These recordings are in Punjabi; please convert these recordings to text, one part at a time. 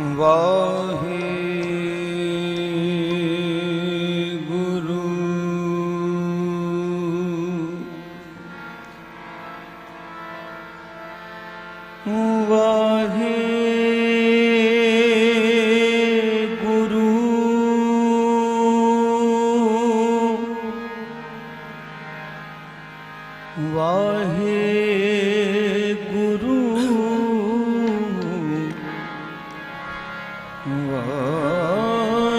Wahe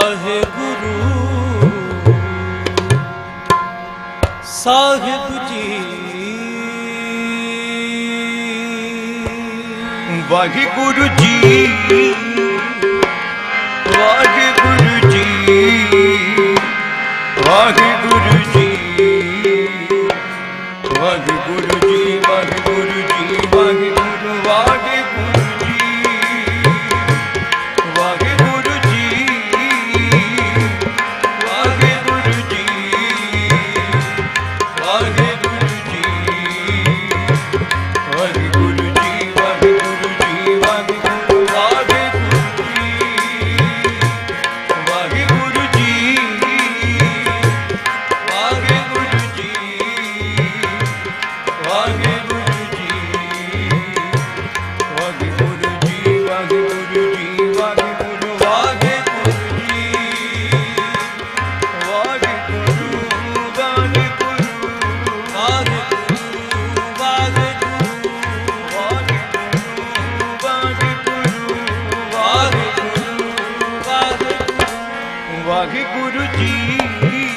Waheguru Sahib ji Waheguru ji. Waheguru Wahe Guru ji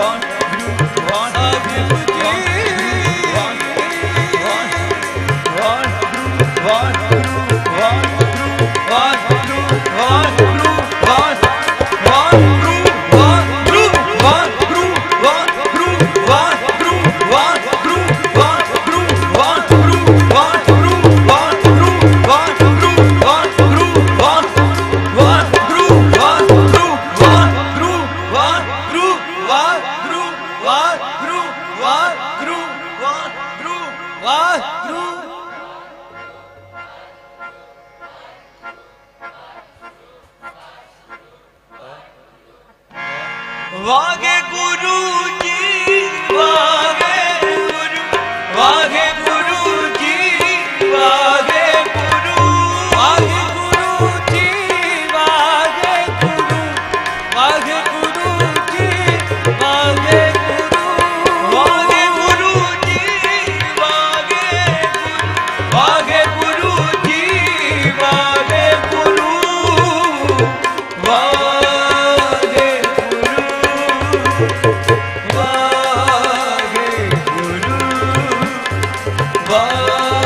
one, one of you. Waheguru Waheguru Waheguru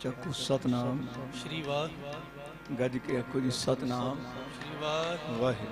ਚੱਕੂ Satnam. Shri Waheguru. ਗੱਜ ਕੇ ਆਖੋ ਜੀ ਸਤਨਾਮ। ਸ਼੍ਰੀ ਵਾਹਿਗੁਰੂ।